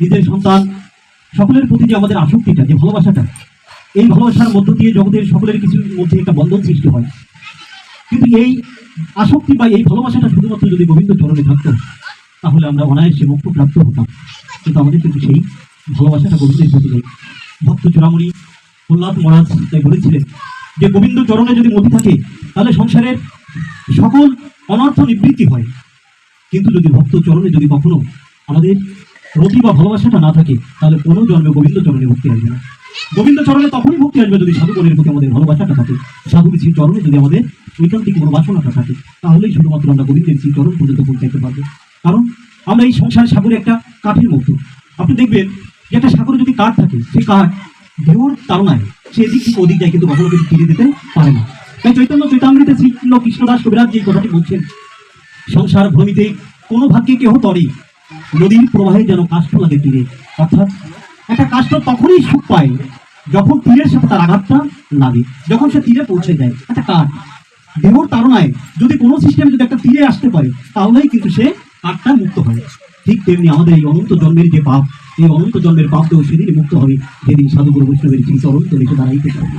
নিজের সন্তান, সকলের প্রতি যে আমাদের আসক্তিটা, যে ভালোবাসাটা, এই ভালোবাসার মধ্য দিয়ে জগতের সকলের কিছুর মধ্যে একটা বন্ধন সৃষ্টি হয়। কিন্তু এই আসক্তি বা এই ভালোবাসাটা শুধুমাত্র যদি গোবিন্দ চরণে থাকত, তাহলে আমরা অনায়াসে মুক্ত প্রাপ্ত হতাম। কিন্তু আমাদের কিন্তু সেই ভালোবাসাটা গোবিন্দের প্রতি নেই। ভক্ত চূড়ামণি প্রহ্লাদ মহারাজ তাই বলেছিলেন যে, গোবিন্দ চরণে যদি মতি থাকে, তাহলে সংসারের সকল অনর্থ নিবৃত্তি হয়। কিন্তু যদি ভক্ত চরণে যদি কখনো আমাদের রতি বা ভালোবাসাটা না থাকে, তাহলে কোনো জন্মে গোবিন্দ চরণে ভক্তি আসবে না। গোবিন্দ চরণে তখনই ভক্তি আসবে যদি সাধুগণের প্রতি আমাদের ভালোবাসাটা থাকে। সাধু শ্রী চরণে যদি আমাদের ঐকান্তিক কোনো বাসনাটা থাকে, তাহলেই শুধুমাত্র আমরা গোবিন্দের শ্রী চরণ পর্যন্ত পৌঁছাইতে পারব। কারণ আমরা এই সংসার সাগরে একটা কাঠের মতো আপনি দেখবেন যে একটা সাগরে যদি কাঠ থাকে, সেই কাঠ ঢেউর তাড়নায় সে এদিক থেকে ওদিক যায় কিন্তু কখনো কিন্তু ফিরে দিতে পারে না। তাই চৈতন্য চৈতামৃতে শ্রী কৃষ্ণদাস কবিরাজ যে কথাটি বলছেন, সংসার ভূমিতে কোনো ভাগ্যে কেহ তরে নদীর প্রবাহে যেন কাষ্ঠ লাগে তীরে। অর্থাৎ একটা কাষ্ঠ তখনই সুখ পায় যখন তীরের সাথে তার আঘাতটা লাগে। যখন সে তীরে পৌঁছে যায়, একটা কাঠ। দেহর তাড়নায় যদি কোনো সিস্টেমে যদি একটা তীরে আসতে পারে, তাহলেই কিন্তু সে কাঠটা মুক্ত হয়। ঠিক তেমনি আমাদের এই অনন্ত জন্মের যে পাপ, এই অনন্ত জন্মের পাপ তো সেদিনই মুক্ত হবে। যেদিন সাধুগুরু বৈষ্ণবের চিন্তা অনন্ত লিখে দাঁড়াইতে পারবে।